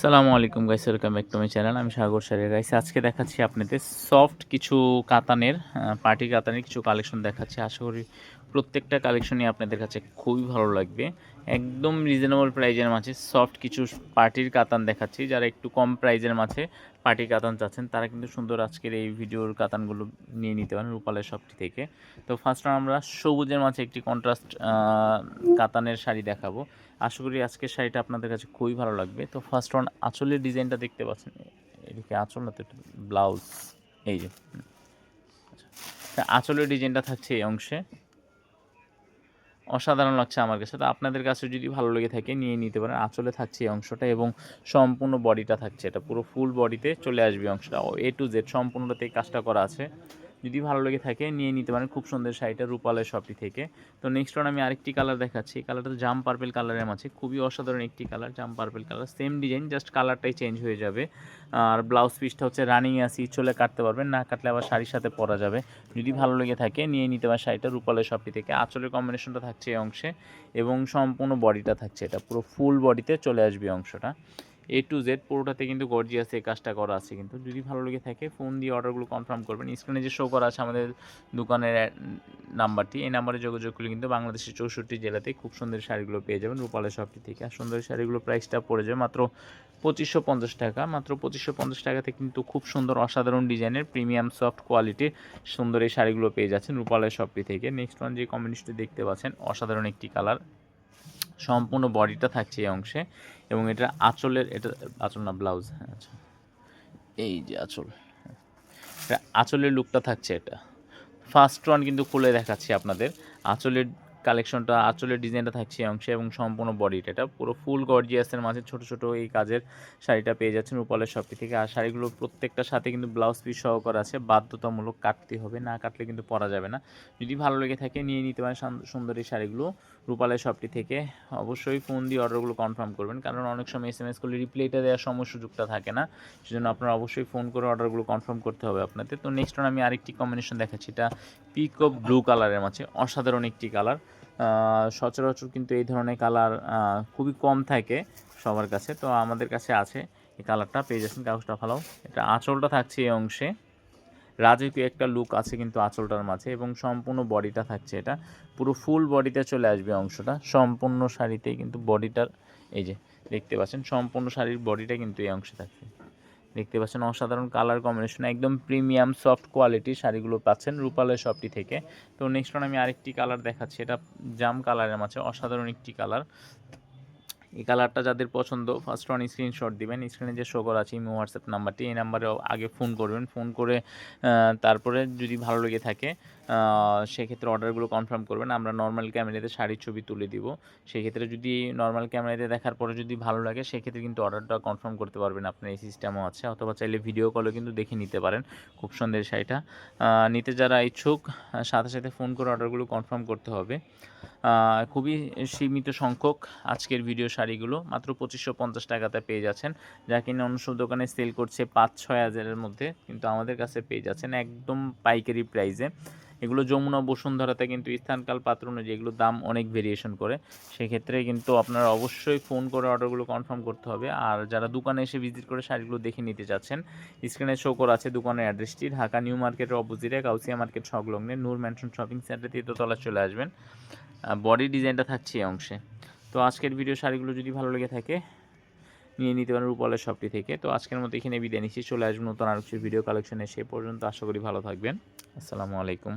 সালামু আলাইকুম guys welcome back to my channel আমি সাগর সারের গাইস আজকে দেখাচ্ছি আপনাদের সফট কিছু কাতানের পার্টি কাতানের কিছু কালেকশন দেখাচ্ছি। আশা করি প্রত্যেকটা কালেকশনই আপনাদের কাছে খুবই ভালো লাগবে। একদম রিজনেবল প্রাইজের মাঝে সফট কিছু পার্টির কাতান দেখাচ্ছি। যারা একটু কম প্রাইজের মাঝে পার্টি কাতান চাচ্ছেন, তারা কিন্তু সুন্দর আজকের এই ভিডিওর কাতানগুলো নিয়ে নিতে পারেন রূপালের শপটি থেকে। তো ফার্স্ট আমরা সবুজের মাঝে একটি কন্ট্রাস্ট কাতানের শাড়ি দেখাবো। আশা করি আজকের শাড়িটা আপনাদের কাছে খুবই ভালো লাগবে। তো ফার্স্ট ওয়ান আঁচলের ডিজাইনটা দেখতে পাচ্ছেন। এদিকে আঁচল না তো ব্লাউজ এই যে আচ্ছা। তা আঁচলের ডিজাইনটা থাকছে এই অংশে। অসাধারণ লাগছে আমার কাছে। তো আপনাদের কাছে যদি ভালো লেগে থাকে, নিয়ে নিতে পারেন। আঁচলে থাকছে এই অংশটা এবং সম্পূর্ণ বডিটা থাকছে। এটা পুরো ফুল বডিতে চলে আসবে অংশটা। এ টু জেড সম্পূর্ণটাতে কাজটা করা আছে। যদি ভালো লেগে থাকে, নিয়ে নিতে পারেন। খুব সুন্দর শাড়িটা রূপালের শপটি থেকে। তো নেক্সট ওয়ান আমি আরেকটি কালার দেখাচ্ছি। কালারটা জাম পার্পেল কালারের মাঝে। খুবই অসাধারণ একটি কালার জাম purple colour same design just কালারটাই চেঞ্জ হয়ে যাবে। আর ব্লাউজ পিসটা হচ্ছে রানিং আসি চলে কাটতে পারবেন। না কাটলে আবার শাড়ির সাথে পরা যাবে। যদি ভালো লেগে থাকে, নিয়ে নিতে পারেন শাড়িটা রূপালের শপটি থেকে। আঁচলের কম্বিনেশনটা থাকছে এই অংশে। এবং সম্পূর্ণ বডিটা থাকছে এটা। পুরো ফুল বডিতে চলে আসবে অংশটা। এ টু জেড পুরোটাতে কিন্তু গর্জিয়াস এই কাজটা করা আছে কিন্তু। যদি ভালো লেগে থাকে ফোন দিয়ে অর্ডারগুলো কনফার্ম করবেন। স্ক্রিনে যে শো করা আছে আমাদের দোকানের নাম্বারটি, এই নাম্বারে যোগাযোগ করলে কিন্তু বাংলাদেশের চৌষট্টি জেলাতে খুব সুন্দর শাড়িগুলো পেয়ে যাবেন রূপালের শপটি থেকে। আর সুন্দর শাড়িগুলো প্রাইসটা পড়ে যাবে মাত্র পঁচিশশো পঞ্চাশ টাকা। মাত্র পঁচিশশো পঞ্চাশ টাকাতে কিন্তু খুব সুন্দর অসাধারণ ডিজাইনের প্রিমিয়াম সফট কোয়ালিটির সুন্দর এই শাড়িগুলো পেয়ে যাচ্ছেন রূপালের শপটি থেকে। নেক্সট ওয়ান যে কম্বিনেশনটি দেখতে পাচ্ছেন, অসাধারণ একটি কালার সম্পূর্ণ বডিটা থাকছে এই অংশে এবং এটা আঁচলের, এটা আঁচল না ব্লাউজ হ্যাঁ আচ্ছা। এই যে আঁচল, এটা আঁচলের লুকটা থাকছে এটা। ফার্স্ট ওয়ান কিন্তু খুলে দেখাচ্ছি আপনাদের। আঁচলের কালেকশনটা আঁচলের ডিজাইনটা থাকছে এই অংশে এবং সম্পূর্ণ বডিটা এটা পুরো ফুল গর্জিয়াসের মাঝে ছোট ছোট এই কাজের শাড়িটা পেয়ে যাচ্ছেন রূপালের শপটি থেকে। আর শাড়িগুলো প্রত্যেকটার সাথে কিন্তু ব্লাউজ পিস সহকার আছে। বাধ্যতামূলক কাটতে হবে, না কাটলে কিন্তু পরা যাবে না। যদি ভালো লেগে থাকে, নিয়ে নিতে পারেন সুন্দর এই শাড়িগুলো। রূপালের শপটি থেকে অবশ্যই ফোন দিয়ে অর্ডারগুলো কনফার্ম করবেন। কারণ অনেক সময় এস এম এস করলে রিপ্লাইটা দেওয়ার সময় সুযোগটা থাকে না। সেজন্য আপনারা অবশ্যই ফোন করে অর্ডারগুলো কনফার্ম করতে হবে আপনাদের। তো নেক্সট আমি আরেকটি কম্বিনেশন দেখাচ্ছি। এটা পিকো ব্লু কালারের মাঝে, অসাধারণ একটি কালার সচরাচর কিন্তু এই ধরনের কালার খুবই কম থাকে সবার কাছে। তো আমাদের কাছে আছে এই কালারটা পেয়ে যাচ্ছেন। কাগজটা ভালো এটা আঁচলটা থাকছে এই অংশে। রাজকীয় একটা লুক আছে কিন্তু আঁচলটার মাঝে এবং সম্পূর্ণ বডিটা থাকছে এটা। পুরো ফুল বডিতে চলে আসবে অংশটা। সম্পূর্ণ শাড়িতেই কিন্তু বডিটার এই যে দেখতে পাচ্ছেন, সম্পূর্ণ শাড়ির বডিটা কিন্তু এই অংশে থাকছে। দেখতে পাচ্ছেন অসাধারণ কালার কম্বিনেশন একদম প্রিমিয়াম সফট কোয়ালিটির শাড়িগুলো পাচ্ছেন রূপালয় শপটি থেকে। তো নেক্সট আমি আরেকটি কালার দেখাচ্ছি। এটা জাম কালারের মাঝে, অসাধারণ একটি কালার এই কালারটা যাদের পছন্দ ফার্স্ট ওয়ান স্ক্রিনশট দিবেন। স্ক্রিনে যে শো করা আছে, ইমো হোয়াটসঅ্যাপ নাম্বারটি এই নাম্বারে আগে ফোন করবেন। ফোন করে তারপরে যদি ভালো লেগে থাকে সেক্ষেত্রে অর্ডারগুলো কনফার্ম করবেন। আমরা নর্মাল ক্যামেরাতে শাড়ির ছবি তুলে দিব। সেক্ষেত্রে যদি নর্মাল ক্যামেরাতে দেখার পরে যদি ভালো লাগে, সেক্ষেত্রে কিন্তু অর্ডারটা কনফার্ম করতে পারবেন আপনার এই সিস্টেমও আছে। অথবা চাইলে ভিডিও কলে কিন্তু দেখে নিতে পারেন। খুব সুন্দর শাড়িটা। নিতে যারা ইচ্ছুক সাথে সাথে ফোন করে অর্ডারগুলো কনফার্ম করতে হবে। খুবই সীমিত সংখ্যক আজকের ভিডিও শাড়িগুলো। মাত্র পঁচিশশো পঞ্চাশ টাকাতে পেয়ে যাচ্ছেন। যা কিনা অন্য সব দোকানে সেল করছে পাঁচ ছয় হাজারের মধ্যে। কিন্তু আমাদের কাছে পেয়ে যাচ্ছেন একদম পাইকারি প্রাইসে এগুলো যমুনা বসুন্ধরাতে কিন্তু স্থানকাল পাত্র অনুযায়ী এগুলো দাম অনেক ভেরিয়েশন করে। সেক্ষেত্রে কিন্তু আপনারা অবশ্যই ফোন করে অর্ডারগুলো কনফার্ম করতে হবে। আর যারা দোকানে এসে ভিজিট করে শাড়িগুলো দেখে নিতে চাচ্ছেন স্ক্রিনে শো করা আছে দোকানের অ্যাড্রেসটি ঢাকা নিউ মার্কেটের অপোজিটে কাউসিয়া মার্কেট সংলগ্নে, নূর ম্যানশন শপিং সেন্টার তৃতীয়তলা চলে আসবেন। বডি ডিজাইনটা থাকছে এই অংশে। তো আজকের ভিডিও শাড়িগুলো যদি ভালো লেগে থাকে, নিয়ে নিতে পারেন রূপালের শপটি থেকে। তো আজকের মতো এখানে বিদায় নিচ্ছি। চলে আসব নতুন আর কিছু ভিডিও কালেকশনে সে পর্যন্ত আশা করি ভালো থাকবেন। আসসালামু আলাইকুম।